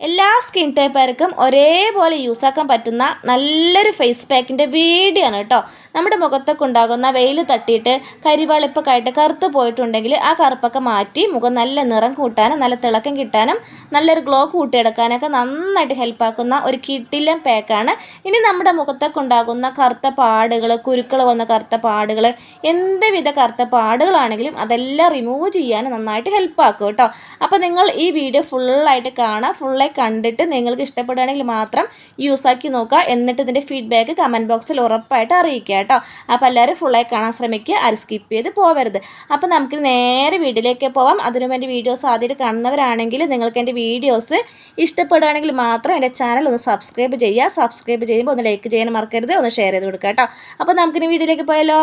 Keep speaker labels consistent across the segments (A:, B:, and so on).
A: എല്ലാ സ്കിൻ ടൈപ്പുകാർക്കും ഒരേപോലെ യൂസാക്കാൻ പറ്റുന്ന നല്ലൊരു ഫേസ് പാക്കിന്റെ വീഡിയോ ആണ് കേട്ടോ നമ്മുടെ മുഖത്തൊക്കെ ഉണ്ടാകുന്ന വെയിൽ തട്ടിയിട്ട് കരിവാളിപ്പൊക്കെ ആയിട്ട് കറുത്ത് പോയിട്ടുണ്ടെങ്കിൽ ആ കറുപ്പൊക്കെ മാറ്റി മുഖം നല്ല നിറം കൂട്ടാനും നല്ല തിളക്കം കിട്ടാനും നല്ലൊരു ഗ്ലോ കൂട്ടിയെടുക്കാനൊക്കെ നന്നായിട്ട് ഹെൽപ്പാക്കുന്ന ഒരു കിട്ടില്ലം പാക്കാണ് ഇനി നമ്മുടെ മുഖത്തൊക്കെ ഉണ്ടാകുന്ന കറുത്ത പാടുകൾ കുരുക്കൾ വന്ന കറുത്ത പാടുകൾ എന്തുവിധ കറുത്ത പാടുകളാണെങ്കിലും അതെല്ലാം റിമൂവ് ചെയ്യാൻ നന്നായിട്ട് ഹെൽപ്പാക്കും കേട്ടോ അപ്പോൾ നിങ്ങൾ ഈ വീഡിയോ ഫുള്ളായിട്ട് കാണാം. ഫുള്ളായി കണ്ടിട്ട് നിങ്ങൾക്ക് ഇഷ്ടപ്പെടുകയാണെങ്കിൽ മാത്രം യൂസ് ആക്കി നോക്കുക. എന്നിട്ട് ഇതിന്റെ ഫീഡ്ബാക്ക് കമന്റ് ബോക്സിൽ ഉറപ്പായിട്ട് അറിയിക്കുക കേട്ടോ. അപ്പോൾ എല്ലാവരും ഫുള്ളായി കാണാൻ ശ്രമിക്കുക. അത് സ്കിപ്പ് ചെയ്ത് പോവരുത്. അപ്പോൾ നമുക്ക് നേരെ വീട്ടിലേക്ക് പോവാം. അതിനു വേണ്ടി വീഡിയോസ് ആദ്യമായിട്ട് കാണുന്നവരാണെങ്കിൽ നിങ്ങൾക്ക് എന്റെ വീഡിയോസ് ഇഷ്ടപ്പെടുകയാണെങ്കിൽ മാത്രം എന്റെ ചാനൽ ഒന്ന് സബ്സ്ക്രൈബ് ചെയ്യുക. സബ്സ്ക്രൈബ് ചെയ്യുമ്പോൾ ഒന്ന് ലൈക്ക് ചെയ്യാൻ മറക്കരുത്. ഒന്ന് ഷെയർ ചെയ്ത് കൊടുക്കുക കേട്ടോ. അപ്പോൾ നമുക്കിനി വീഡിയോയിലേക്ക് പോയാലോ?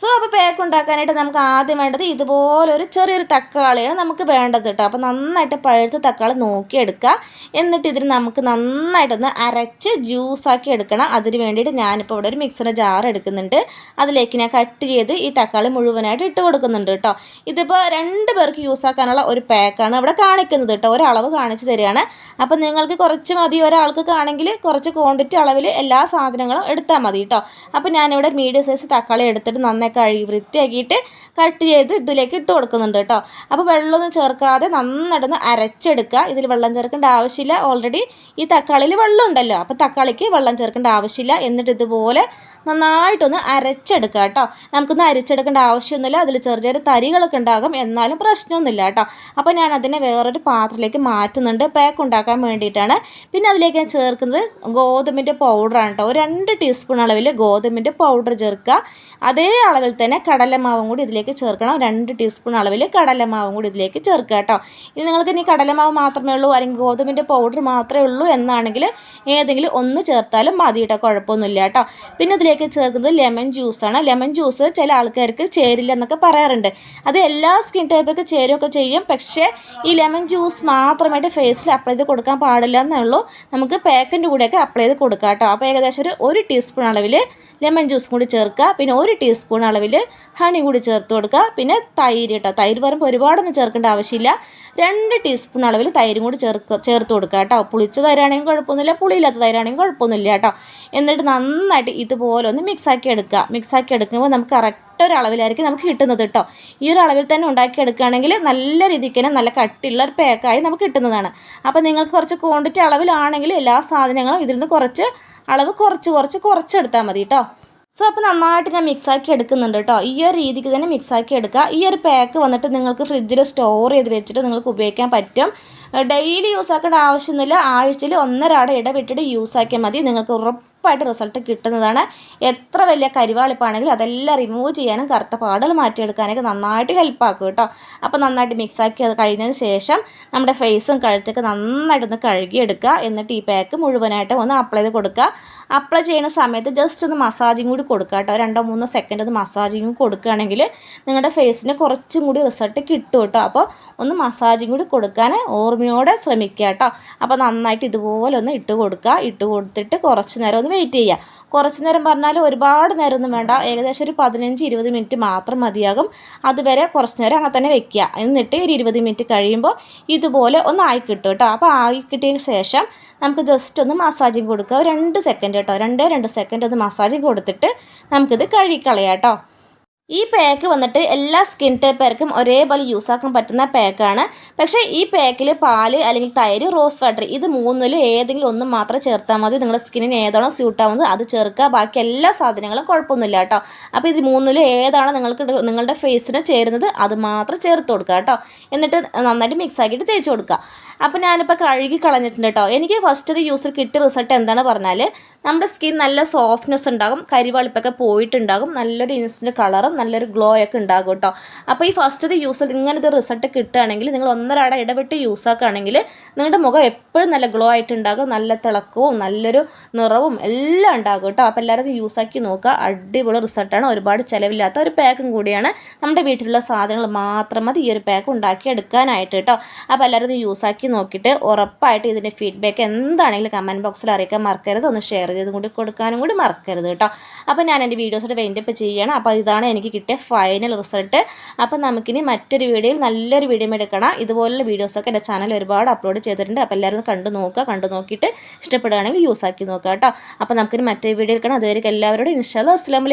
A: സോ അപ്പോൾ പേക്ക് ഉണ്ടാക്കാനായിട്ട് നമുക്ക് ആദ്യം വേണ്ടത് ഇതുപോലൊരു ചെറിയൊരു തക്കാളിയാണ് നമുക്ക് വേണ്ടത് കേട്ടോ അപ്പോൾ നന്നായിട്ട് പഴുത്ത തക്കാളി നോക്കിയെടുക്കുക. എന്നിട്ട് ഇതിന് നമുക്ക് നന്നായിട്ടൊന്ന് അരച്ച് ജ്യൂസാക്കി എടുക്കണം. അതിന് വേണ്ടിയിട്ട് ഞാനിപ്പോൾ ഇവിടെ ഒരു മിക്സറിന്റെ ജാർ എടുക്കുന്നുണ്ട്. അതിലേക്ക് ഞാൻ കട്ട് ചെയ്ത് ഈ തക്കാളി മുഴുവനായിട്ട് ഇട്ട് കൊടുക്കുന്നുണ്ട് കേട്ടോ ഇതിപ്പോൾ രണ്ട് പേർക്ക് യൂസ് ആക്കാനുള്ള ഒരു പാക്കാണ് ഇവിടെ കാണിക്കുന്നത് കേട്ടോ ഒരളവ് കാണിച്ചു തരികയാണ്. അപ്പോൾ നിങ്ങൾക്ക് കുറച്ച് മതി. ഒരാൾക്ക് കാണെങ്കിൽ കുറച്ച് ക്വാണ്ടിറ്റി അളവിൽ എല്ലാ സാധനങ്ങളും എടുത്താൽ മതി കേട്ടോ അപ്പോൾ ഞാനിവിടെ മീഡിയം സൈസ് തക്കാളി എടുത്തിട്ട് നന്നായി കഴുകി വൃത്തിയാക്കിയിട്ട് കട്ട് ചെയ്ത് ഇതിലേക്ക് ഇട്ട് കൊടുക്കുന്നുണ്ട് കേട്ടോ. അപ്പോൾ വെള്ളമൊന്നും ചേർക്കാതെ നന്നായിട്ടൊന്ന് അരച്ചെടുക്കുക. ഇതിൽ വെള്ളം ചേർക്കേണ്ട ആവശ്യമില്ല. ഓൾറെഡി ഈ തക്കാളിയിൽ വെള്ളം ഉണ്ടല്ലോ. അപ്പോൾ തക്കാളിക്ക് വെള്ളം ചേർക്കേണ്ട ആവശ്യമില്ല. എന്നിട്ട് ഇതുപോലെ നന്നായിട്ടൊന്ന് അരച്ചെടുക്കുക കേട്ടോ. നമുക്കൊന്ന് അരച്ചെടുക്കേണ്ട ആവശ്യമൊന്നുമില്ല. അതിൽ ചെറിയ ചെറിയ തരികളൊക്കെ ഉണ്ടാകും. എന്നാലും പ്രശ്നമൊന്നുമില്ല കേട്ടോ. അപ്പോൾ ഞാൻ അതിനെ വേറൊരു പാത്രത്തിലേക്ക് മാറ്റുന്നുണ്ട്. പാക്ക് ഉണ്ടാക്കാൻ വേണ്ടിയിട്ടാണ്. പിന്നെ അതിലേക്ക് ഞാൻ ചേർക്കുന്നത് ഗോതമ്പിന്റെ പൗഡറാണ് കേട്ടോ. ഒരു രണ്ട് ടീസ്പൂൺ അളവിൽ ഗോതമ്പിന്റെ പൗഡർ ചേർക്കുക. അതേ അളവിൽ തന്നെ കടലമാവും കൂടി ഇതിലേക്ക് ചേർക്കണം. രണ്ട് ടീസ്പൂൺ അളവിൽ കടലമാവും കൂടി ഇതിലേക്ക് ചേർക്കുക കേട്ടോ. ഇനി നിങ്ങൾക്ക് ഇനി കടലമാവ് മാത്രമേ ഉള്ളൂ അല്ലെങ്കിൽ ഗോതമ്പിന്റെ പൗഡർ മാത്രമേ ഉള്ളൂ എന്നാണെങ്കിൽ ഏതെങ്കിലും ഒന്ന് ചേർത്താലും മതി കേട്ടോ. കുഴപ്പമൊന്നുമില്ല കേട്ടോ. പിന്നെ ഇതിലേക്ക് ചേർക്കുന്നത് ലെമൺ ജ്യൂസാണ് ലെമൺ ജ്യൂസ് ചില ആൾക്കാർക്ക് ചേരില്ല എന്നൊക്കെ പറയാറുണ്ട്. അത് എല്ലാ സ്കിൻ ടൈപ്പൊക്കെ ചേരുകയൊക്കെ ചെയ്യും. പക്ഷേ ഈ ലെമൺ ജ്യൂസ് മാത്രമായിട്ട് ഫേസിൽ അപ്ലൈ ചെയ്ത് കൊടുക്കാൻ പാടില്ല എന്നുള്ളൂ. നമുക്ക് പാക്കിന്റെ കൂടെയൊക്കെ അപ്ലൈ ചെയ്ത് കൊടുക്കാം കേട്ടോ. അപ്പോൾ ഏകദേശം ഒരു ഒരു ടീസ്പൂൺ അളവിൽ ലെമൺ ജ്യൂസ് കൂടി ചേർക്കുക. പിന്നെ ഒരു ടീസ്പൂൺ അളവിൽ ഹണി കൂടി ചേർത്ത് കൊടുക്കുക. പിന്നെ തൈര് കേട്ടോ. തൈര് പറയുമ്പോൾ ഒരുപാടൊന്നും ചേർക്കേണ്ട ആവശ്യമില്ല. രണ്ട് ടീസ്പൂൺ അളവിൽ തൈരും കൂടി ചേർക്ക് ചേർത്ത് കൊടുക്കുക കേട്ടോ. പുളിച്ച തൈരാണെങ്കിൽ കുഴപ്പമൊന്നുമില്ല. പുളിയില്ലാത്ത തൈരാണെങ്കിൽ കുഴപ്പമൊന്നുമില്ല കേട്ടോ. എന്നിട്ട് നന്നായിട്ട് ഇതുപോലെ ഒന്ന് മിക്സാക്കി എടുക്കുക. മിക്സാക്കി എടുക്കുമ്പോൾ നമുക്ക് കറക്റ്റ് ഒരു അളവിലായിരിക്കും നമുക്ക് കിട്ടുന്നത് കേട്ടോ ഈ ഒരു അളവിൽ തന്നെ ഉണ്ടാക്കി എടുക്കുകയാണെങ്കിൽ നല്ല രീതിക്ക് തന്നെ നല്ല കട്ടിയുള്ള ഒരു പാക്കായി നമുക്ക് കിട്ടുന്നതാണ്. അപ്പോൾ നിങ്ങൾക്ക് കുറച്ച് ക്വാണ്ടിറ്റി അളവിലാണെങ്കിൽ എല്ലാ സാധനങ്ങളും ഇതിൽ നിന്ന് കുറച്ച് അളവ് കുറച്ച് കുറച്ച് എടുത്താൽ മതി കേട്ടോ സോ അപ്പോൾ നന്നായിട്ട് ഞാൻ മിക്സാക്കി എടുക്കുന്നുണ്ട് കേട്ടോ ഈ ഒരു രീതിക്ക് തന്നെ മിക്സാക്കി എടുക്കുക. ഈ ഒരു പാക്ക് വന്നിട്ട് നിങ്ങൾക്ക് ഫ്രിഡ്ജിൽ സ്റ്റോർ ചെയ്ത് വെച്ചിട്ട് നിങ്ങൾക്ക് ഉപയോഗിക്കാൻ പറ്റും. ഡെയിലി യൂസ് ആക്കേണ്ട ആവശ്യമൊന്നുമില്ല. ആഴ്ചയിൽ ഒന്നരാടെ ഇടവിട്ടിട്ട് യൂസ് ആക്കിയാൽ മതി. നിങ്ങൾക്ക് ഉറപ്പായിട്ട് റിസൾട്ട് കിട്ടുന്നതാണ്. എത്ര വലിയ കരിവാളിപ്പാണെങ്കിലും അതെല്ലാം റിമൂവ് ചെയ്യാനും കറുത്ത പാടുകൾ മാറ്റിയെടുക്കാനൊക്കെ നന്നായിട്ട് ഹെൽപ്പാക്കും കേട്ടോ. അപ്പോൾ നന്നായിട്ട് മിക്സാക്കി അത് കഴിഞ്ഞതിന് ശേഷം നമ്മുടെ ഫേസും കഴുത്തൊക്കെ നന്നായിട്ടൊന്ന് കഴുകിയെടുക്കുക. എന്നിട്ട് ഈ പാക്ക് മുഴുവനായിട്ട് ഒന്ന് അപ്ലൈ ചെയ്ത് കൊടുക്കുക. അപ്ലൈ ചെയ്യുന്ന സമയത്ത് ജസ്റ്റ് ഒന്ന് മസാജിങ് കൂടി കൊടുക്കുക കേട്ടോ. രണ്ടോ മൂന്നോ സെക്കൻഡ് ഒന്ന് മസാജിങ് കൊടുക്കുകയാണെങ്കിൽ നിങ്ങളുടെ ഫേസിന് കുറച്ചും കൂടി റിസൾട്ട് കിട്ടും കേട്ടോ. അപ്പോൾ ഒന്ന് മസാജിങ് കൂടി കൊടുക്കാൻ ഓർമ്മയോടെ ശ്രമിക്കുക കേട്ടോ. അപ്പോൾ നന്നായിട്ട് ഇതുപോലെ ഒന്ന് ഇട്ട് കൊടുക്കുക. ഇട്ട് കൊടുത്തിട്ട് കുറച്ച് നേരം ഒന്ന് വെയിറ്റ് ചെയ്യുക കുറച്ച് നേരം പറഞ്ഞാൽ ഒരുപാട് നേരമൊന്നും വേണ്ട. ഏകദേശം ഒരു പതിനഞ്ച് ഇരുപത് മിനിറ്റ് മാത്രം മതിയാകും. അതുവരെ കുറച്ച് നേരം അങ്ങനെ തന്നെ വെക്കുക എന്നിട്ട് ഒരു ഇരുപത് മിനിറ്റ് കഴിയുമ്പോൾ ഇതുപോലെ ഒന്ന് ആയി കിട്ടും അപ്പോൾ ആയി കിട്ടിയതിന് ശേഷം നമുക്ക് ജസ്റ്റ് ഒന്ന് മസാജിങ് കൊടുക്കുക. രണ്ട് സെക്കൻഡ് കേട്ടോ. രണ്ടേ രണ്ട് സെക്കൻഡ് ഒന്ന് മസാജിങ് കൊടുത്തിട്ട് നമുക്കിത് കഴുകിക്കളയാം കേട്ടോ. ഈ പാക്ക് വന്നിട്ട് എല്ലാ സ്കിൻ ടൈപ്പുകാർക്കും ഒരേപോലെ യൂസ് ആക്കാൻ പറ്റുന്ന പാക്കാണ് പക്ഷേ ഈ പാക്കിൽ പാൽ അല്ലെങ്കിൽ തൈര് റോസ് വാട്ടർ ഇത് മൂന്നിൽ ഏതെങ്കിലും ഒന്ന് മാത്രം ചേർത്താൽ മതി. നിങ്ങളുടെ സ്കിന്നിന് ഏതാണോ സ്യൂട്ട് ആവുന്നത് അത് ചേർക്കുക. ബാക്കി എല്ലാ സാധനങ്ങളും കുഴപ്പമൊന്നുമില്ല കേട്ടോ. അപ്പോൾ ഇത് മൂന്നിൽ ഏതാണോ നിങ്ങൾക്ക് നിങ്ങളുടെ ഫേസിന് ചേരുന്നത് അത് മാത്രം ചേർത്ത് കൊടുക്കുക കേട്ടോ. എന്നിട്ട് നന്നായിട്ട് മിക്സ് ആക്കിയിട്ട് തേച്ച് കൊടുക്കുക. അപ്പോൾ ഞാനിപ്പോൾ കഴുകി കളഞ്ഞിട്ടുണ്ട് കേട്ടോ. എനിക്ക് ഫസ്റ്റ് ഇത് യൂസിൽ കിട്ടിയ റിസൾട്ട് എന്താണ് പറഞ്ഞാൽ നമ്മുടെ സ്കിൻ നല്ല സോഫ്റ്റ്നെസ് ഉണ്ടാകും കരിവാളിപ്പൊക്കെ പോയിട്ടുണ്ടാകും നല്ലൊരു ഇൻസ്റ്റന്റ് കളറും നല്ലൊരു ഗ്ലോ ഒക്കെ ഉണ്ടാകും കേട്ടോ അപ്പോൾ ഈ ഫസ്റ്റ് യൂസിൽ ഇങ്ങനത്തെ റിസൾട്ട് കിട്ടുകയാണെങ്കിൽ നിങ്ങൾ ഒന്നരാട ഇടവിട്ട് യൂസ് ആക്കുകയാണെങ്കിൽ നിങ്ങളുടെ മുഖം എപ്പോഴും നല്ല ഗ്ലോ ആയിട്ടുണ്ടാകും നല്ല തിളക്കവും നല്ലൊരു നിറവും എല്ലാം ഉണ്ടാകും കേട്ടോ അപ്പോൾ എല്ലാവരും യൂസ് ആക്കി നോക്കുക. അടിപൊളി റിസൾട്ടാണ് ഒരുപാട് ചിലവില്ലാത്ത ഒരു പാക്കും കൂടിയാണ്. നമ്മുടെ വീട്ടിലുള്ള സാധനങ്ങൾ മാത്രം മതി. ഈ ഒരു പാക്ക് ഉണ്ടാക്കി എടുക്കാനായിട്ട് കേട്ടോ അപ്പോൾ എല്ലാവരും യൂസ് ആക്കി നോക്കിയിട്ട് ഉറപ്പായിട്ട് ഇതിന്റെ ഫീഡ്ബാക്ക് എന്താണെങ്കിലും കമന്റ് ബോക്സിൽ അറിയിക്കാൻ മറക്കരുത്. ഒന്ന് ഷെയർ ചെയ്ത് കൂടി കൊടുക്കാനും കൂടി മറക്കരുത് കേട്ടോ അപ്പോൾ ഞാൻ എന്റെ വീഡിയോസോട് വെയിന്റപ്പ് ചെയ്യണം. അപ്പോൾ ഇതാണ് എനിക്ക് കിട്ടിയ ഫൈനൽ റിസൾട്ട് അപ്പോൾ നമുക്കിനി മറ്റൊരു വീഡിയോയിൽ നല്ലൊരു വീഡിയോ എടുക്കണം. ഇതുപോലുള്ള വീഡിയോസൊക്കെ എന്റെ ചാനൽ ഒരുപാട് അപ്ലോഡ് ചെയ്തിട്ടുണ്ട്. അപ്പോൾ എല്ലാവരും കണ്ടു നോക്കുക കണ്ടു നോക്കിയിട്ട് ഇഷ്ടപ്പെടുകയാണെങ്കിൽ യൂസ് ആക്കി നോക്കുക കേട്ടോ. അപ്പോൾ നമുക്കൊരു മറ്റൊരു വീഡിയോ എടുക്കണം അതുവരെ എല്ലാവരോടും ഇൻഷാല്ല അസ്സാം